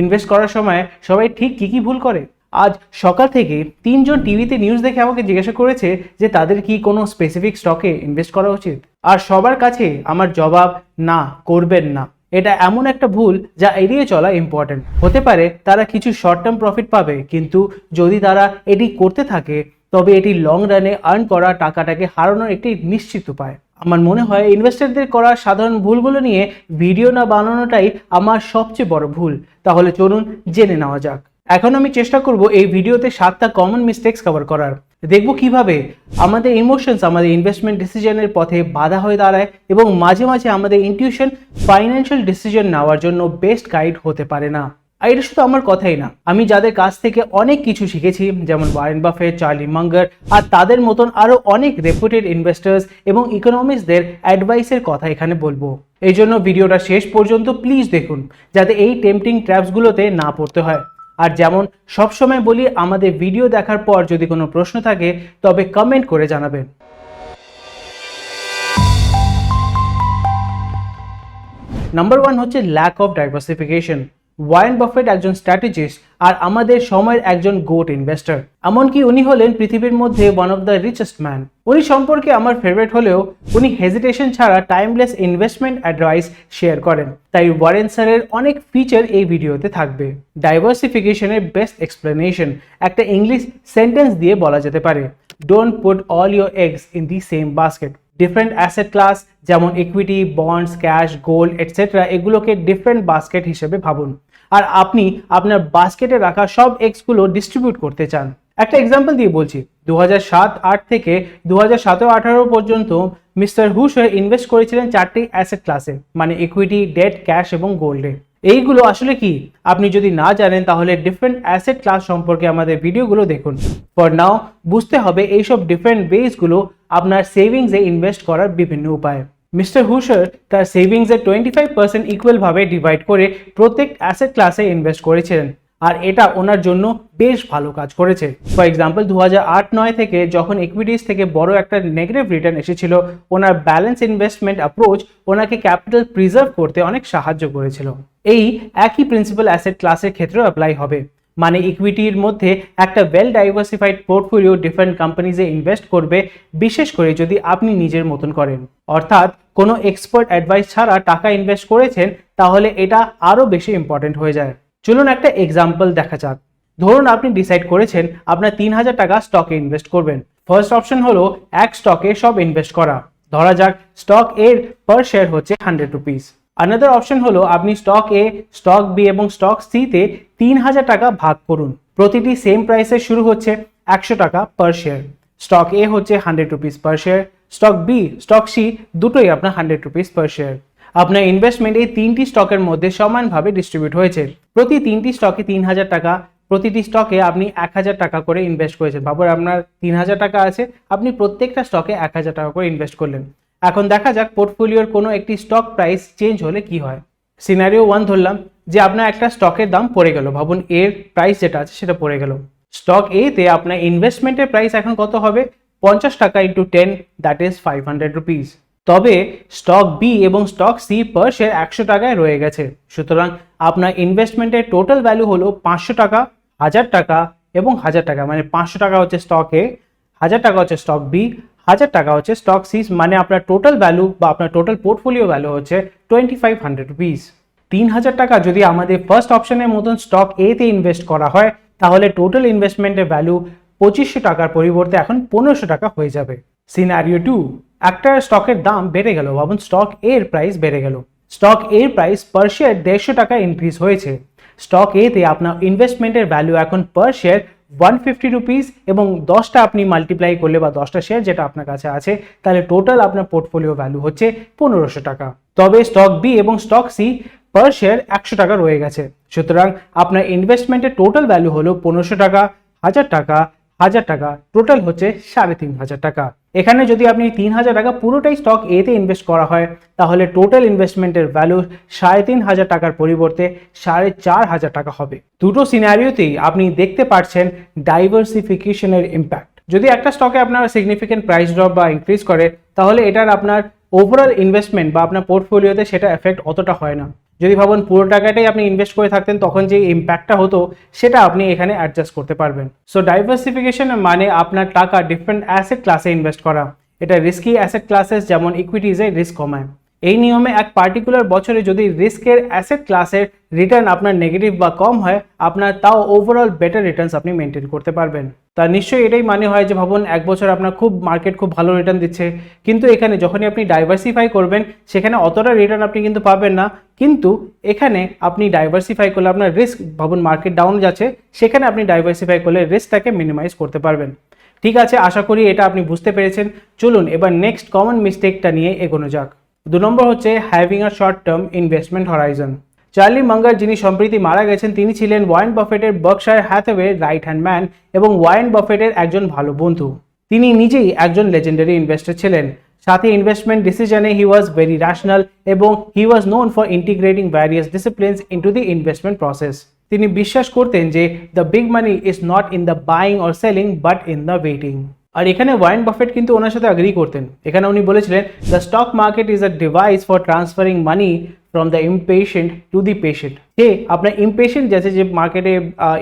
Invest করার সময় সবাই ঠিক কী কী ভুল করে? আজ সকাল থেকে তিনজন টিভিতে নিউজ দেখে আমাকে জিজ্ঞাসা করেছে যে তাদের কি কোনো স্পেসিফিক স্টকে ইনভেস্ট করা উচিত? আর সবার কাছে আমার জবাব, না, করবেন না। এটা এমন একটা ভুল যা এড়িয়ে চলা ইম্পর্টেন্ট হতে পারে তারা কিছু শর্ট টার্ম প্রফিট পাবে, কিন্তু যদি তারা এটি করতে থাকে, তবে এটি লং রানে আর্ন করা টাকাটাকে হারানোর একটি নিশ্চিত উপায়। আমার মনে হয় ইনভেস্টারদের করা সাধারণ ভুলগুলো নিয়ে ভিডিও না বানানোটাই আমার সবচেয়ে বড় ভুল। তাহলে চলুন জেনে নেওয়া যাক। এখন আমি চেষ্টা করব এই ভিডিওতে সাতটা কমন মিস্টেক্স কভার করার। দেখব কীভাবে আমাদের ইমোশনস আমাদের ইনভেস্টমেন্ট ডিসিশনের পথে বাধা হয়ে দাঁড়ায় এবং মাঝে মাঝে আমাদের ইনটিউশন ফাইন্যান্সিয়াল ডিসিশন নেওয়ার জন্য বেস্ট গাইড হতে পারে না। আর এটা শুধু আমার কথাই না, আমি যাদের কাছ থেকে অনেক কিছু শিখেছি, যেমন ওয়ারেন বাফে চার্লি মাঙ্গার আর তাদের মতন আরও অনেক রেপুটেড ইনভেস্টার্স এবং ইকোনমিক্সদের অ্যাডভাইসের কথা এখানে বলব। এই জন্য ভিডিওটা শেষ পর্যন্ত প্লিজ দেখুন, যাতে এই টেম্পটিং ট্র্যাপসগুলোতে না পড়তে হয়। আর যেমন সবসময় বলি, আমাদের ভিডিও দেখার পর যদি কোনো প্রশ্ন থাকে, তবে কমেন্ট করে জানাবেন। নাম্বার ওয়ান হচ্ছে lack of diversification Warren Buffett একজন স্ট্র্যাটেজিস্ট আর আমাদের সময়ের একজন গোট ইনভেস্টর এমনকি উনি হলেন পৃথিবীর মধ্যে one of the richest man উনি সম্পর্কে আমার ফেভারিট হলেও উনি হেজিটেশন ছাড়া টাইমলেস ইনভেস্টমেন্ট অ্যাডভাইস শেয়ার করেন। তাই ওয়ারেন স্যারের অনেক ফিচার এই ভিডিওতে থাকবে। ডাইভার্সিফিকেশনের বেস্ট এক্সপ্লেনেশন একটা ইংলিশ সেন্টেন্স দিয়ে বলা যেতে পারে। Don't put all your eggs in the same basket different asset class যেমন equity bonds cash gold etcetera এগুলোকে ডিফারেন্ট বাস্কেট হিসেবে ভাবুন। আর আপনি আপনার বাস্কেটে রাখা সব এক্সগুলো ডিস্ট্রিবিউট করতে চান। একটা এক্সাম্পল দিয়ে বলছি দু সাত, আট থেকে দু হাজার সতেরো আঠারো পর্যন্ত মিস্টার হুশ ইনভেস্ট করেছিলেন চারটি অ্যাসেট ক্লাসে মানে ইকুইটি ডেট ক্যাশ এবং গোল্ডে এইগুলো আসলে কি? আপনি যদি না জানেন, তাহলে ডিফারেন্ট অ্যাসেট ক্লাস সম্পর্কে আমাদের ভিডিওগুলো দেখুন। ফর নাও বুঝতে হবে এইসব ডিফারেন্ট বেসগুলো আপনার সেভিংসে ইনভেস্ট করার বিভিন্ন উপায়। মিস্টার হুশার তার সেভিংসের টোয়েন্টি ফাইভ পার্সেন্ট ইকুয়ালভাবে ডিভাইড করে প্রত্যেক অ্যাসেট ক্লাসে ইনভেস্ট করেছিলেন আর এটা ওনার জন্য বেশ ভালো কাজ করেছে। ফর এক্সাম্পল দু নয় থেকে যখন ইকুইটিস থেকে বড় একটা নেগেটিভ রিটার্ন এসেছিল, ওনার ব্যালেন্স ইনভেস্টমেন্ট অ্যাপ্রোচ ওনাকে ক্যাপিটাল প্রিজার্ভ করতে অনেক সাহায্য করেছিল। এই একই প্রিন্সিপাল অ্যাসেট ক্লাসের ক্ষেত্রেও অ্যাপ্লাই হবে। মানে ইকুইটির মধ্যে একটা ওয়েল ডাইভার্সিফাইড পোর্টফোলিও ডিফারেন্ট কোম্পানিজে ইনভেস্ট করবে, বিশেষ করে যদি আপনি নিজের মতন করেন। অর্থাৎ কোনো এক্সপার্ট অ্যাডভাইস ছাড়া টাকা ইনভেস্ট করেছেন, তাহলে এটা আরও বেশি ইম্পর্টেন্ট হয়ে যায়। চলুন একটা এক্সাম্পল দেখা যাক। ধরুন আপনি ডিসাইড করেছেন আপনার তিন হাজার টাকা স্টকে ইনভেস্ট করবেন। ফার্স্ট অপশন হলো, এক স্টকে সব ইনভেস্ট করা। ধরা যাক স্টক এর পার শেয়ার হচ্ছে হান্ড্রেড রুপিস আনাদার অপশন হলো, আপনি স্টক এ স্টক বি এবং স্টক সিতে তিন হাজার টাকা ভাগ করুন। প্রতিটি সেম প্রাইসে শুরু হচ্ছে একশো টাকা পার শেয়ার স্টক এ হচ্ছে hundred rupees per share stock B, stock C দুটোই আপনার হান্ড্রেড রুপিস পার শেয়ার আপনার ইনভেস্টমেন্ট এই তিনটি স্টকের মধ্যে সমানভাবে ডিস্ট্রিবিউট হয়েছে। প্রতি তিনটি স্টকে তিন হাজার টাকা, প্রতিটি স্টকে আপনি এক হাজার টাকা করে ইনভেস্ট করেছেন। ভাবুন আপনার তিন হাজার টাকা আছে, আপনি প্রত্যেকটা স্টকে এক হাজার টাকা করে ইনভেস্ট করলেন। এখন দেখা যাক পোর্টফোলিওর কোনো একটি স্টক প্রাইস চেঞ্জ হলে কি হয়। সিনারিও ওয়ান ধরলাম, যে আপনার একটা স্টকের দাম পড়ে গেল। ভাবুন এর প্রাইস যেটা আছে সেটা পড়ে গেল। স্টক এতে আপনার ইনভেস্টমেন্টের প্রাইস এখন কত হবে? পঞ্চাশ টাকা into ten that is five hundred rupees তবে স্টক বি এবং স্টক সি পার শেয়ার একশো টাকায় রয়ে গেছে। সুতরাং আপনার ইনভেস্টমেন্টের টোটাল ভ্যালু হলো পাঁচশো টাকা, হাজার টাকা এবং হাজার টাকা। মানে পাঁচশো টাকা হচ্ছে স্টক এ হাজার টাকা হচ্ছে স্টক বি হাজার টাকা হচ্ছে স্টক সি মানে আপনার টোটাল ভ্যালু বা আপনার টোটাল পোর্টফোলিও ভ্যালু হচ্ছে টোয়েন্টি ফাইভ হান্ড্রেড রুপিস তিন হাজার টাকা যদি আমাদের ফার্স্ট অপশনের মতন স্টক এতে ইনভেস্ট করা হয়, তাহলে টোটাল ইনভেস্টমেন্টের ভ্যালু পঁচিশশো টাকার পরিবর্তে এখন পনেরোশো টাকা হয়ে যাবে। সিনারিও টু একটা স্টকের দাম বেড়ে গেল। ভাবুন স্টক এর প্রাইস বেড়ে গেল। স্টক এর প্রাইস পার শেয়ার দেড়শো টাকা ইনক্রিজ হয়েছে। স্টক এতে আপনার ইনভেস্টমেন্টের ভ্যালু এখন per share one fifty rupees এবং দশটা আপনি মাল্টিপ্লাই করলে বা দশটা শেয়ার যেটা আপনার কাছে আছে, তাহলে টোটাল আপনার পোর্টফোলিও ভ্যালু হচ্ছে পনেরোশো টাকা। তবে স্টক বি এবং স্টক সি পার শেয়ার একশো টাকা রয়ে গেছে। সুতরাং আপনার ইনভেস্টমেন্টের টোটাল ভ্যালু হলো পনেরোশো টাকা, হাজার টাকা হাজার টাকা। টোটাল হচ্ছে সাড়ে তিন হাজার টাকা। এখানে যদি আপনি তিন হাজার টাকা পুরোটাই স্টক এতে ইনভেস্ট করা হয়, তাহলে টোটাল ইনভেস্টমেন্টের ভ্যালু সাড়ে তিন হাজার টাকার পরিবর্তে সাড়ে চার হাজার টাকা হবে। দুটো সিনারিওতেই আপনি দেখতে পাচ্ছেন ডাইভার্সিফিকেশনের ইম্প্যাক্ট যদি একটা স্টকে আপনার সিগনিফিকেন্ট প্রাইস ড্রপ বা ইনক্রিজ করে, তাহলে এটার আপনার ওভারঅল ইনভেস্টমেন্ট বা আপনার পোর্টফোলিওতে সেটা এফেক্ট অতটা হয় না। যদি ভাবুন পুরো টাকাটাই আপনি ইনভেস্ট করে থাকতেন, তখন যে ইম্প্যাক্টটা হতো, সেটা আপনি এখানে অ্যাডজাস্ট করতে পারবেন। সো ডাইভার্সিফিকেশন মানে আপনার টাকা ডিফারেন্ট অ্যাসেট ক্লাসে ইনভেস্ট করা। এটা রিস্কি অ্যাসেট ক্লাসেস যেমন ইকুইটিজে রিস্ক কমায়। এই নিয়মে এক পার্টিকুলার বছরে যদি রিস্কের অ্যাসেট ক্লাসের রিটার্ন আপনার নেগেটিভ বা কম হয়, আপনার তাও ওভারঅল বেটার রিটার্নস আপনি মেনটেন করতে পারবেন। তা নিশ্চয়ই এটাই মানে হয় যে ভাবুন, এক বছর আপনার খুব মার্কেট খুব ভালো রিটার্ন দিচ্ছে। কিন্তু এখানে যখনই আপনি ডাইভার্সিফাই করবেন, সেখানে অতটা রিটার্ন আপনি কিন্তু পাবেন না। কিন্তু এখানে আপনি ডাইভার্সিফাই করলে আপনার রিস্ক ভাবুন মার্কেট ডাউন যাচ্ছে, সেখানে আপনি ডাইভার্সিফাই করলে রিস্কটাকে মিনিমাইজ করতে পারবেন। ঠিক আছে, আশা করি এটা আপনি বুঝতে পেরেছেন। চলুন এবার নেক্সট কমন মিস্টেকটা নিয়ে এগোনো যাক। দু নম্বর হচ্ছে having a short term investment horizon Charlie Munger যিনি সম্প্রতি মারা গেছেন, তিনি ছিলেন Warren বাফেটের Berkshire Hathaway right hand man এবং ওয়ারেন বাফেটের একজন ভালো বন্ধু। তিনি নিজেই একজন লেজেন্ডারি ইনভেস্টর ছিলেন। সাথে ইনভেস্টমেন্ট ডিসিশনে হি ওয়াজ ভেরি র্যাশনাল এবং he was known for integrating various disciplines into the investment process তিনি বিশ্বাস করতেন যে the big money is not in the buying or selling but in the waiting আর এখানে Warren buffet কিন্তু ওনার সাথে agree করতেন। এখানে উনি বলেছিলেন the stock market is a device for transferring money from the impatient to the patient যে আপনার impatient যাচ্ছে যে মার্কেটে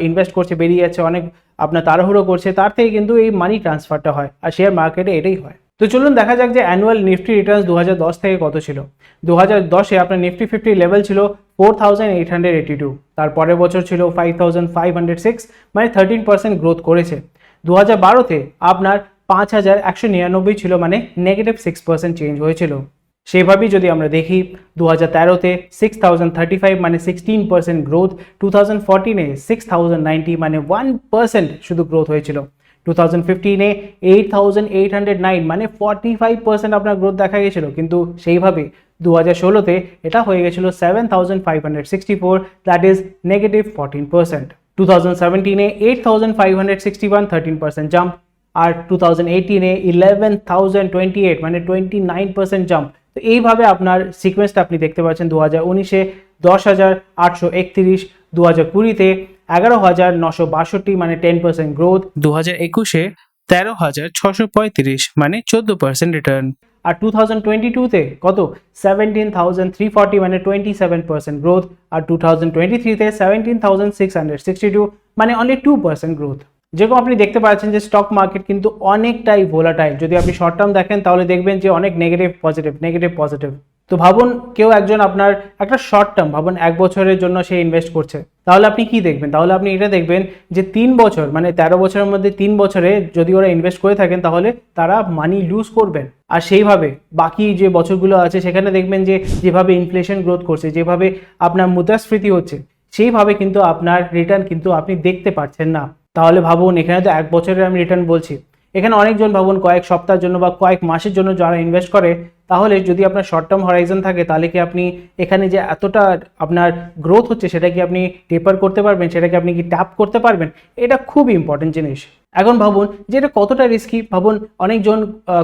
ইনভেস্ট করছে, বেরিয়ে যাচ্ছে, অনেক আপনার তাড়াহুড়ো করছে, তার থেকে কিন্তু এই মানি ট্রান্সফারটা হয়, আর শেয়ার মার্কেটে এটাই হয়। তো চলুন দেখা যাক যে অ্যানুয়াল নিফটি রিটার্নস দু থেকে কত ছিল। দু হাজার দশে আপনার নিফটি ফিফটি লেভেল ছিল four thousand eight hundred eighty two তার পরের বছর ছিল five thousand five hundred six মানে থার্টিন পার্সেন্ট গ্রোথ করেছে। দু হাজার বারোতে আপনার পাঁচ হাজার একশো নিরানব্বই ছিল মানে নেগেটিভ সিক্স পার্সেন্ট চেঞ্জ হয়েছিল। সেভাবেই যদি আমরা দেখি দু হাজার তেরোতে সিক্স থাউজেন্ড থার্টি ফাইভ মানে sixteen percent growth two thousand ফোরটিনে six thousand ninety মানে ওয়ান পার্সেন্ট শুধু গ্রোথ হয়েছিল। Two thousand ফিফটিনে eight thousand eight hundred nine মানে ফর্টি ফাইভ পার্সেন্ট আপনার গ্রোথ দেখা গেছিল। কিন্তু সেইভাবে দু হাজার ষোলোতে এটা হয়ে গেছিল seven thousand five hundred sixty four that is negative fourteen percent two thousand সেভেন্টিনে eight thousand five hundred sixty one thirteen percent jump R two thousand এইটিনে ইলেভেন থাউজেন্ড টোয়েন্টি এইট মানে টোয়েন্টি নাইন পার্সেন্ট জাম্প তো এইভাবে আপনার সিকোয়েন্সটা আপনি দেখতে পাচ্ছেন। দু হাজার উনিশে দশ হাজার আটশো একত্রিশ দু হাজার কুড়িতে এগারো হাজার নশো বাষট্টি মানে টেন পার্সেন্ট গ্রোথ দু হাজার একুশে তেরো হাজার ছশো পঁয়ত্রিশ মানে চোদ্দ পার্সেন্ট রিটার্ন আর টু থাউজেন্ড টোয়েন্টি টুতে কত? সেভেন্টিন থাউজেন্ড থ্রি ফর্টি মানে টোয়েন্টি সেভেন পার্সেন্ট গ্রোথ আর টু থাউজেন্ড টোয়েন্টি থ্রিতে seventeen thousand six hundred sixty two মানে অনলি টু পার্সেন্ট গ্রোথ যেরকম আপনি দেখতে পাচ্ছেন যে স্টক মার্কেট কিন্তু অনেকটাই ভোলাটাইল যদি আপনি শর্ট টার্ম দেখেন তাহলে দেখবেন যে অনেক নেগেটিভ পজিটিভ নেগেটিভ পজিটিভ তো ভাবুন কেউ একজন আপনার একটা শর্ট টার্ম ভাবুন এক বছরের জন্য সে ইনভেস্ট করছে। তাহলে আপনি কি দেখবেন? তাহলে আপনি এটা দেখবেন যে তিন বছর মানে তেরো বছরের মধ্যে তিন বছরে যদি ওরা ইনভেস্ট করে থাকেন, তাহলে তারা মানি লুজ করবেন। আর সেইভাবে বাকি যে বছরগুলো আছে, সেখানে দেখবেন যে যেভাবে ইনফ্লেশন গ্রোথ করছে, যেভাবে আপনার মুদ্রাস্ফীতি হচ্ছে, সেইভাবে কিন্তু আপনার রিটার্ন কিন্তু আপনি দেখতে পাচ্ছেন না। তাহলে ভাবুন, এখানে তো এক বছরের আমি রিটার্ন বলছি। এখানে অনেকজন ভাবুন কয়েক সপ্তাহের জন্য বা কয়েক মাসের জন্য যারা ইনভেস্ট করে তাহলে যদি আপনার শর্ট টার্ম হরাইজন থাকে, তাহলে কি আপনি এখানে যে এতটা আপনার গ্রোথ হচ্ছে, সেটা কি আপনি টেপার করতে পারবেন? সেটাকে আপনি কি ট্যাপ করতে পারবেন? এটা খুব ইম্পর্টেন্ট জিনিস। এখন ভাবুন যে এটা কতটা রিস্কি ভাবুন অনেকজন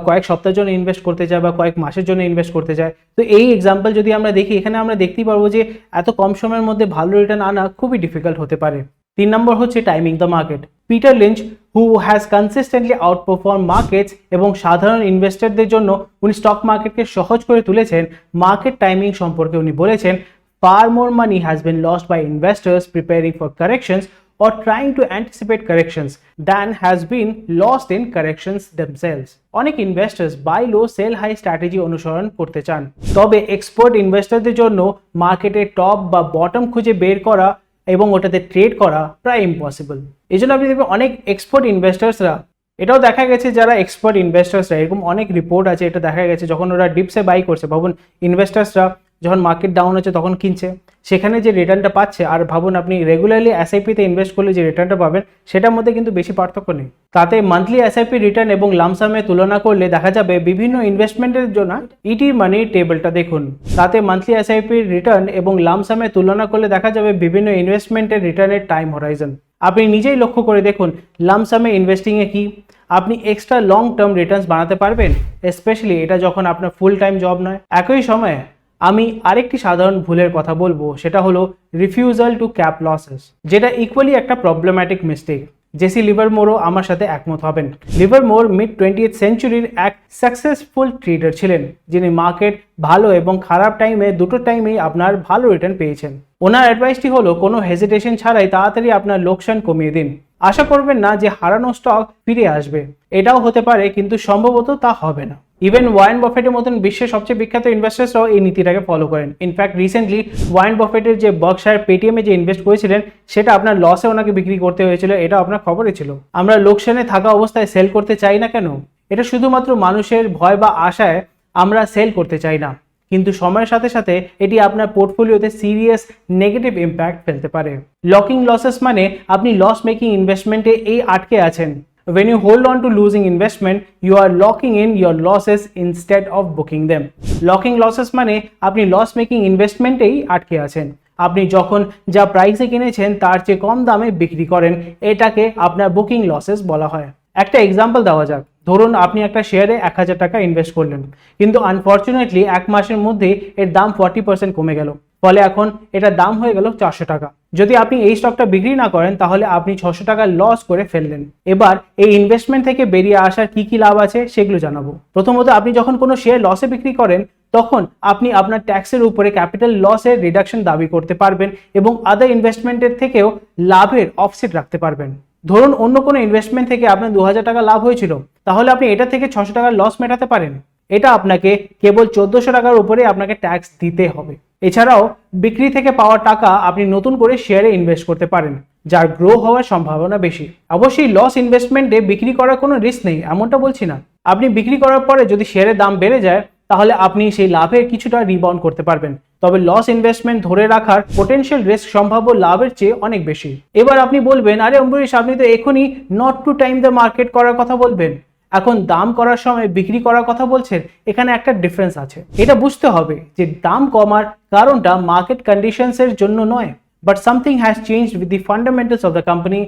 কয়েক সপ্তাহের জন্য ইনভেস্ট করতে চায় বা কয়েক মাসের জন্য ইনভেস্ট করতে চায় তো এই এক্সাম্পল যদি আমরা দেখি, এখানে আমরা দেখতেই পারব যে এত কম সময়ের মধ্যে ভালো রিটার্ন আনা খুবই ডিফিকাল্ট হতে পারে। তিন নম্বর হচ্ছে timing the market Peter Lynch who has consistently outperform markets এবং সাধারণ ইনভেস্টরদের জন্য উনি স্টক মার্কেটকে সহজ করে তুলেছেন মার্কেট টাইমিং সম্পর্কে উনি বলেছেন, far more money has been lost by investors preparing for corrections or trying to anticipate corrections than has been lost in corrections themselves. অনেক investors buy low sell high strategy অনুসরণ করতে চান তবে export ইনভেস্টরদের জন্য মার্কেটে টপ বা bottom খুঁজে বের করা এবং ওটাতে ট্রেড করা প্রায় ইম্পসিবল এই জন্য আপনি দেখবেন অনেক এক্সপোর্ট ইনভেস্টার্সরা এটাও দেখা গেছে যারা এক্সপার্ট ইনভেস্টার্সরা এরকম অনেক রিপোর্ট আছে, এটা দেখা গেছে, যখন ওরা ডিপসে বাই করছে, ভাবুন ইনভেস্টার্সরা যখন মার্কেট ডাউন হচ্ছে তখন কিনছে। সেখানে যে রিটার্নটা পাচ্ছে, আর ভাবুন আপনি রেগুলারলি এসআইপিতে ইনভেস্ট করলে যে রিটার্নটা পাবেন, সেটার মধ্যে কিন্তু বেশি পার্থক্য নেই। তাতে মান্থলি এসআইপি রিটার্ন এবং লামসামে তুলনা করলে দেখা যাবে বিভিন্ন ইনভেস্টমেন্টের জন্য ইটি মানি টেবিলটা দেখুন। তাতে মান্থলি এসআইপি রিটার্ন এবং লামসামে তুলনা করলে দেখা যাবে বিভিন্ন ইনভেস্টমেন্টের রিটার্নের টাইম হরাইজন আপনি নিজেই লক্ষ্য করে দেখুন লামসামে ইনভেস্টিংয়ে কি? আপনি এক্সট্রা লং টার্ম রিটার্নস বানাতে পারবেন স্পেশালি এটা যখন আপনার ফুল টাইম জব নয়। একই সময়ে আমি আরেকটি সাধারণ ভুলের কথা বলব, সেটা হলো রিফিউজাল টু ক্যাপ লসেস যেটা ইকুয়ালি একটা প্রবলেম্যাটিক মিস্টেক জেসি লিভারমোরও আমার সাথে একমত হবেন। লিভারমোর মিড টোয়েন্টি সেঞ্চুরির এক সাকসেসফুল ট্রেডার ছিলেন, যিনি মার্কেট ভালো এবং খারাপ টাইমে দুটো টাইমেই আপনার ভালো রিটার্ন পেয়েছেন। ওনার অ্যাডভাইসটি হলো, কোনো হেজিটেশন ছাড়াই তাড়াতাড়ি আপনার লোকসান কমিয়ে দিন। আশা করবেন না যে হারানো স্টক ফিরে আসবে। এটাও হতে পারে, কিন্তু সম্ভবত তা হবে না। ইভেন ওয়ারেন বফেটের মতন বিশ্বের সবচেয়ে বিখ্যাত ইনভেস্টার্সরাও এই নীতিটাকে ফলো করেন। ইনফ্যাক্ট রিসেন্টলি ওয়ারেন বফেটের যে বক্সার পেটিএমে যে ইনভেস্ট করেছিলেন, সেটা আপনার লসে ওনাকে বিক্রি করতে হয়েছিল, এটা আপনার খবরে ছিল। আমরা লোকসানে থাকা অবস্থায় সেল করতে চাই না কেন? এটা শুধুমাত্র মানুষের ভয় বা আশায় আমরা সেল করতে চাই না। কিন্তু সময়ের সাথে সাথে এটি আপনার পোর্টফোলিওতে সিরিয়াস নেগেটিভ ইম্প্যাক্ট ফেলতে পারে। লকিং লসেস মানে আপনি লস মেকিং ইনভেস্টমেন্টে এই আটকে আছেন। When you hold on to losing investment, you are locking in your losses instead of booking them. Locking losses মানে আপনি লস মেকিং ইনভেস্টমেন্টেই আটকে আছেন। আপনি যখন যা প্রাইসে কিনেছেন, তার চেয়ে কম দামে বিক্রি করেন, এটাকে আপনার বুকিং লসেস বলা হয়। একটা এক্সাম্পল দেওয়া যাক। ধরুন আপনি একটা শেয়ারে এক হাজার টাকা ইনভেস্ট করলেন, কিন্তু আনফর্চুনেটলি এক মাসের মধ্যেই এর দাম ফর্টি পার্সেন্ট কমে গেল। ফলে এখন এটার দাম হয়ে গেল চারশো টাকা। যদি আপনি এই স্টকটা বিক্রি না করেন, তাহলে আপনি ছশো টাকা লস করে ফেললেন। এবার এই ইনভেস্টমেন্ট থেকে বেরিয়ে আসার কি কি লাভ আছে সেগুলো জানাব। প্রথমত, আপনি যখন কোনো শেয়ার লসে বিক্রি করেন, তখন আপনি আপনার ট্যাক্সের উপরে ক্যাপিটাল লসের রিডাকশন দাবি করতে পারবেন এবং আদার ইনভেস্টমেন্টের থেকেও লাভের অফসেট রাখতে পারবেন। ধরুন, অন্য কোনো ইনভেস্টমেন্ট থেকে আপনার দু হাজার টাকা লাভ হয়েছিল, তাহলে আপনি এটা থেকে ছশো টাকার লস মেটাতে পারেন। এটা আপনাকে কেবল চোদ্দোশো টাকার উপরে আপনাকে ট্যাক্স দিতে হবে। এছাড়াও বিক্রি থেকে পাওয়া টাকা আপনি নতুন করে শেয়ারে ইনভেস্ট করতে পারেন, যার গ্রো হওয়ার সম্ভাবনা বেশি। অবশ্যই লস ইনভেস্টমেন্টে বিক্রি করার কোনো রিস্ক নেই, এমনটা বলছি না। আপনি বিক্রি করার পরে যদি শেয়ারের দাম বেড়ে যায়, তাহলে আপনি সেই লাভের কিছুটা রিবাউন্ড করতে পারবেন। তবে লস ইনভেস্টমেন্ট ধরে রাখার পোটেনশিয়াল রিস্ক সম্ভাব্য লাভের চেয়ে অনেক বেশি। এবার আপনি বলবেন, আরে অম্বরীশ, আপনি তো এখনই not to time the market করার কথা বলবেন। এখন দাম করার সময় বিক্রি করার কথা বলছেন, এখানে একটা ডিফারেন্স আছে। এটা বুঝতে হবে যে দাম কমার কারণটা মার্কেট কন্ডিশনস এর জন্য নয় but something has change with the fundamentals of the company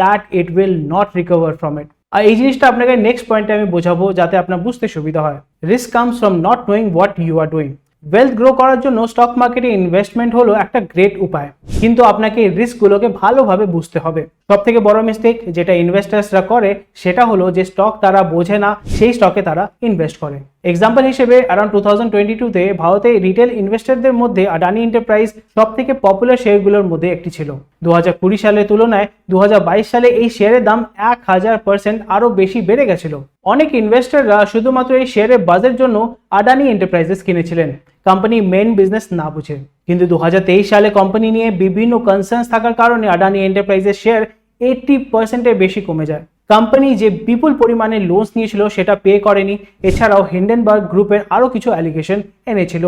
that it will not recover from it আর এই জিনিসটা আপনাকে নেক্সট পয়েন্টে আমি বোঝাবো, যাতে আপনার বুঝতে সুবিধা হয়। Risk comes from not knowing what you are doing wealth grow করার জন্য স্টক মার্কেটে ইনভেস্টমেন্ট হলো একটা গ্রেট উপায়। কিন্তু আপনাকে এই রিস্কগুলোকে ভালোভাবে বুঝতে হবে। সব থেকে বড় মিস্টেক যেটা ইনভেস্টার্সরা করে, সেটা হলো যে স্টক তারা বোঝে না, সেই স্টকে তারা ইনভেস্ট করে। এক্সাম্পল হিসেবে অ্যারাউন্ড টু থাউজেন্ড টোয়েন্টি টুতে ভারতে রিটেল ইনভেস্টরদের মধ্যে আডানি এন্টারপ্রাইজ সব থেকে পপুলার শেয়ারগুলোর মধ্যে একটি ছিল। দু হাজার কুড়ি সালের তুলনায় দু হাজার বাইশ সালে এই শেয়ারের দাম এক হাজার পার্সেন্ট আরও বেশি বেড়ে গেছিল। অনেক ইনভেস্টররা শুধুমাত্র এই শেয়ারের বাজের জন্য আডানি এন্টারপ্রাইজেস কিনেছিলেন। কোম্পানি মেন বিজনেস না বুঝে। কিন্তু দু হাজার তেইশ সালে কোম্পানি নিয়ে বিভিন্ন কনসার্নস থাকার কারণে আডানি এন্টারপ্রাইজের শেয়ার এইটটি পার্সেন্টের বেশি কমে যায়। কোম্পানি যে বিপুল পরিমাণে লোনস নিয়েছিল, সেটা পে করেনি। এছাড়াও হিন্ডেনবার্গ গ্রুপের আরও কিছু অ্যালিগেশন এনেছিল।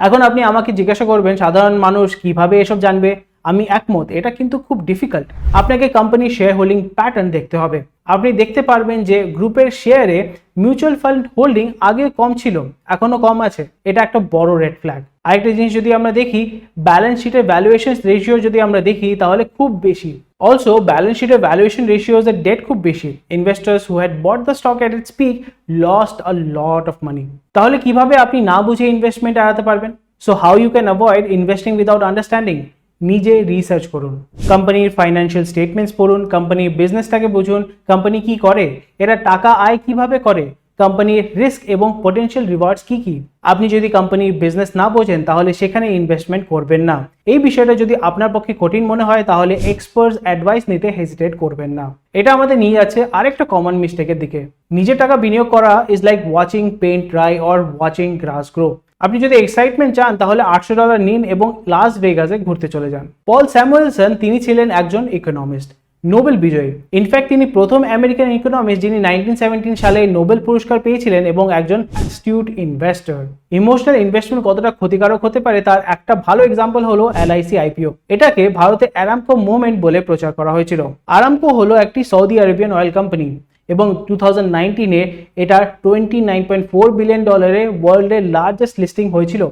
এখন আপনি আমাকে জিজ্ঞাসা করবেন, সাধারণ মানুষ কীভাবে এসব জানবে? আমি একমত, এটা কিন্তু খুব ডিফিকাল্ট আপনাকে কোম্পানির শেয়ার হোল্ডিং প্যাটার্ন দেখতে হবে। আপনি দেখতে পারবেন যে গ্রুপের শেয়ারে মিউচুয়াল ফান্ড হোল্ডিং আগে কম ছিল এখনও কম আছে। এটা একটা বড় রেড ফ্ল্যাগ আরেকটা জিনিস যদি আমরা দেখি ব্যালেন্স শিটের ভ্যালুয়েশন রেশিও যদি আমরা দেখি, তাহলে খুব বেশি। অলসো ব্যালেন্স শিটের ভ্যালুয়েশন রেশিওজ এর ডেট খুব বেশি। Investors who had bought the stock at its peak lost a lot of money তাহলে কীভাবে আপনি না বুঝে ইনভেস্টমেন্ট এড়াতে পারবেন? So how you can avoid investing without understanding নিজে রিসার্চ করুন। কোম্পানির ফাইন্যান্সিয়াল স্টেটমেন্টস পড়ুন। কোম্পানির বিজনেসটাকে বুঝুন। কোম্পানি কি করে? এরা টাকা আয় কীভাবে করে? কোম্পানির রিস্ক এবং পটেনশিয়াল রিওয়ার্ডস কি কি? আপনি যদি কোম্পানির বিজনেস না বোঝেন, তাহলে সেখানে ইনভেস্টমেন্ট করবেন না। এই বিষয়টা যদি আপনার পক্ষে কঠিন মনে হয়, তাহলে এক্সপার্টস অ্যাডভাইস নিতে হেজিটেট করবেন না। এটা আমাদের নিয়ে যাচ্ছে আরেকটা কমন মিস্টেকের দিকে। নিজের টাকা বিনিয়োগ করা is like watching paint dry or watching grass grow আপনি যদি এক্সাইটমেন্ট চান, তাহলে আটশো ডলার নিন এবং লাস ভেগাসে ঘুরতে চলে যান। পল স্যামুয়েলসন তিনি ছিলেন একজন ইকোনমিস্ট নোবেল বিজয়ী। ইনফ্যাক্ট তিনি প্রথম আমেরিকান ইকোনমিস্ট যিনি নাইনটিন সেভেন্টিন সালে নোবেল পুরস্কার পেয়েছিলেন এবং একজন অ্যাস্টিউট ইনভেস্টর ইমোশনাল ইনভেস্টমেন্ট কতটা ক্ষতিকারক হতে পারে তার একটা ভালো এক্সাম্পল হলো এলআইসি আইপিও এটাকে ভারতে অ্যারামকো মুভমেন্ট বলে প্রচার করা হয়েছিল। আরামকো হলো একটি সৌদি আরবিয়ান অয়েল কোম্পানি এবং টু থাউজেন্ড নাইনটিনে এটা twenty nine point four billion ডলারে ওয়ার্ল্ডের লার্জেস্ট লিস্টিং হয়েছিল,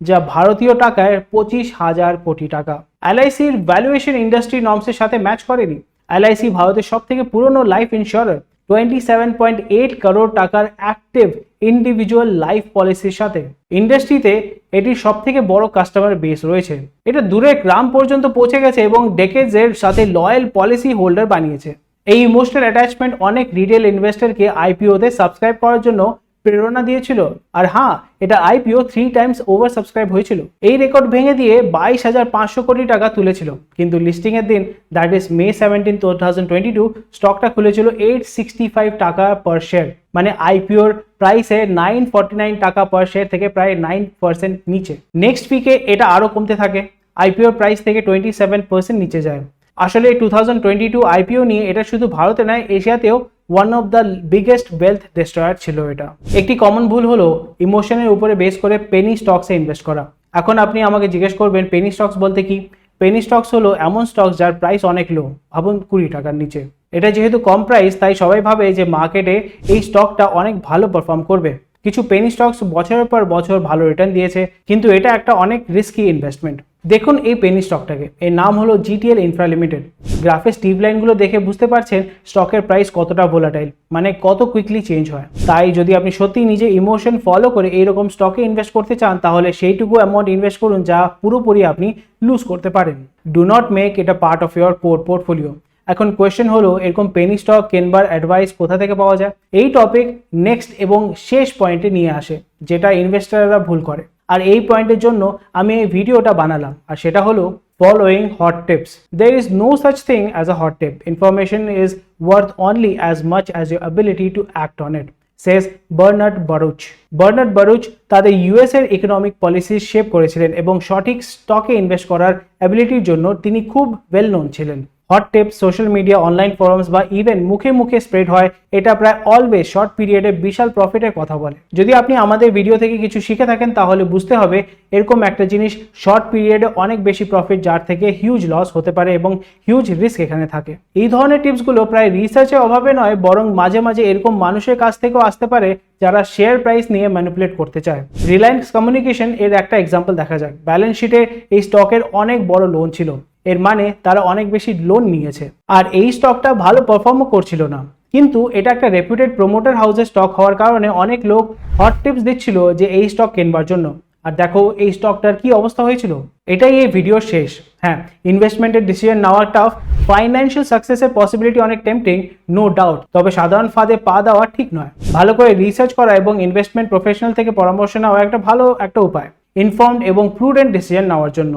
যা ভারতীয় টাকায় পঁচিশ হাজার কোটি টাকা। এলআইসির ভ্যালুয়েশন ইন্ডাস্ট্রি নর্মসের সাথে ম্যাচ করেনি। এলআইসি ভারতের সব থেকে পুরনো life insurer twenty seven point eight crore টাকার অ্যাক্টিভ ইন্ডিভিজুয়াল লাইফ পলিসির সাথে। ইন্ডাস্ট্রিতে এটির সব থেকে বড় কাস্টমার বেস রয়েছে। এটা দূরে গ্রাম পর্যন্ত পৌঁছে গেছে এবং ডেকেজের সাথে লয়াল পলিসি হোল্ডার বানিয়েছে। এই ইমোশনাল অ্যাটাচমেন্ট অনেক রিটেল ইনভেস্টরকে আইপিওতে সাবস্ক্রাইব করার জন্য প্রেরণা দিয়েছিল। আর হ্যাঁ এটা IPO three times over subscribe হয়েছিল। এই রেকর্ড ভেঙে দিয়ে বাইশ হাজার পাঁচশো কোটি টাকা তুলেছিল। কিন্তু লিস্টিং এর দিন that is May seventeen two thousand twenty two স্টকটা খুলেছিল এইট সিক্সটি ফাইভ টাকা পার শেয়ার মানে আইপিওর প্রাইসে নাইন ফর্টি নাইন টাকা পার শেয়ার থেকে প্রায় নাইন পার্সেন্ট নিচে। নেক্সট উইকে এটা আরও কমতে থাকে। আইপিওর প্রাইস থেকে টোয়েন্টি সেভেন পার্সেন্ট নিচে যায়। আসলে two thousand twenty two IPO নিয়ে এটা শুধু ভারতে নয়, এশিয়াতেও one of the biggest wealth destroyer ছিল এটা। একটি কমন ভুল হলো ইমোশনের উপরে বেস করে পেনি স্টকসে ইনভেস্ট করা। এখন আপনি আমাকে জিজ্ঞেস করবেন পেনি স্টকস বলতে কি? পেনি স্টকস হলো এমন স্টকস যার প্রাইস অনেক লো ভাবুন কুড়ি টাকার নিচে। এটা যেহেতু কম প্রাইস তাই সবাই ভাবে যে মার্কেটে এই স্টকটা অনেক ভালো পারফর্ম করবে। কিছু পেনি স্টকস বছরের পর বছর ভালো রিটার্ন দিয়েছে, কিন্তু এটা একটা অনেক রিস্কি ইনভেস্টমেন্ট দেখুন এই পেনি স্টকটাকে এর নাম হলো জিটিএল ইনফ্রা লিমিটেড গ্রাফে স্টিভ লাইনগুলো দেখে বুঝতে পারছেন স্টকের প্রাইস কতটা ভোলাটাইল মানে কত কুইকলি চেঞ্জ হয়। তাই যদি আপনি সত্যি নিজে ইমোশন ফলো করে এইরকম স্টকে ইনভেস্ট করতে চান, তাহলে সেইটুকু অ্যামাউন্ট ইনভেস্ট করুন যা পুরোপুরি আপনি লুজ করতে পারেন। ডু নট মেক এটা part of your core portfolio এখন কোয়েশ্চেন হলো, এরকম পেনি স্টক কেনবার অ্যাডভাইস কোথা থেকে পাওয়া যায়? এই টপিক নেক্সট এবং শেষ পয়েন্টে নিয়ে আসে, যেটা ইনভেস্টাররা ভুল করে। আর এই পয়েন্টের জন্য আমি এই ভিডিওটা বানালাম। আর সেটা হলো following hot tips there is no such thing as a hot tip information is worth only as much as your ability to act on it says Bernard Baruch Bernard Baruch তাদের ইউএস এর economic policy shape করেছিলেন এবং সঠিক স্টকে invest করার অ্যাবিলিটির জন্য তিনি খুব ওয়েল নোন ছিলেন। Hot tips social media online forums বা ইভেন মুখে মুখে স্প্রেড হয়, এটা প্রায় অলওয়েজ শর্ট পিরিয়ডে বিশাল প্রফিটের কথা বলে। যদি আপনি আমাদের ভিডিও থেকে কিছু শিখে থাকেন, তাহলে বুঝতে হবে এরকম একটা জিনিস শর্ট পিরিয়ডে অনেক বেশি প্রফিট যার থেকে হিউজ লস হতে পারে এবং হিউজ রিস্ক এখানে থাকে। এই ধরনের টিপসগুলো প্রায় রিসার্চের অভাবে নয়, বরং মাঝে মাঝে এরকম মানুষের কাছ থেকেও আসতে পারে, যারা শেয়ার প্রাইস নিয়ে ম্যানিপুলেট করতে চায়। রিলায়েন্স কমিউনিকেশন এর একটা এক্সাম্পল দেখা যাক। ব্যালেন্স শিটে এই স্টকের অনেক বড় লোন ছিল। এর মানে তারা অনেক বেশি লোন নিয়েছে। আর এই স্টকটা ভালো পারফর্মও করছিল না। কিন্তু এটা একটা রেপুটেড প্রোমোটার হাউসের স্টক হওয়ার কারণে অনেক লোক হট টিপস দিচ্ছিল যে এই স্টক কেনবার জন্য। আর দেখো এই স্টকটার কি অবস্থা হয়েছিল? এটাই এই ভিডিও শেষ। হ্যাঁ ইনভেস্টমেন্টের ডিসিশন নেওয়া টাফ ফাইন্যান্সিয়াল সাকসেসের পসিবিলিটি অনেক টেম্পটিং নো ডাউট তবে সাধারণ ফাঁদে পা দেওয়া ঠিক নয়। ভালো করে রিসার্চ করা এবং ইনভেস্টমেন্ট প্রফেশনাল থেকে পরামর্শ নেওয়া একটা ভালো একটা উপায়। ইনফর্মড এবং প্রুডেন্ট ডিসিশন নেওয়ার জন্য।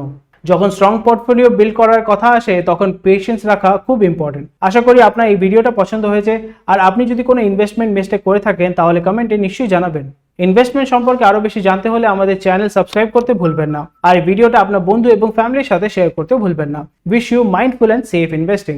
যখন স্ট্রং পোর্টফোলিও বিল্ড করার কথা আসে, তখন পেশেন্স রাখা খুব ইম্পর্টেন্ট আশা করি আপনার এই ভিডিওটা পছন্দ হয়েছে। আর আপনি যদি কোনো ইনভেস্টমেন্ট মিস্টেক করে থাকেন, তাহলে কমেন্টে নিশ্চয়ই জানাবেন। ইনভেস্টমেন্ট সম্পর্কে আরও বেশি জানতে হলে আমাদের চ্যানেল সাবস্ক্রাইব করতে ভুলবেন না। আর এই ভিডিওটা আপনার বন্ধু এবং ফ্যামিলির সাথে শেয়ার করতে ভুলবেন না। Wish you mindful and safe investing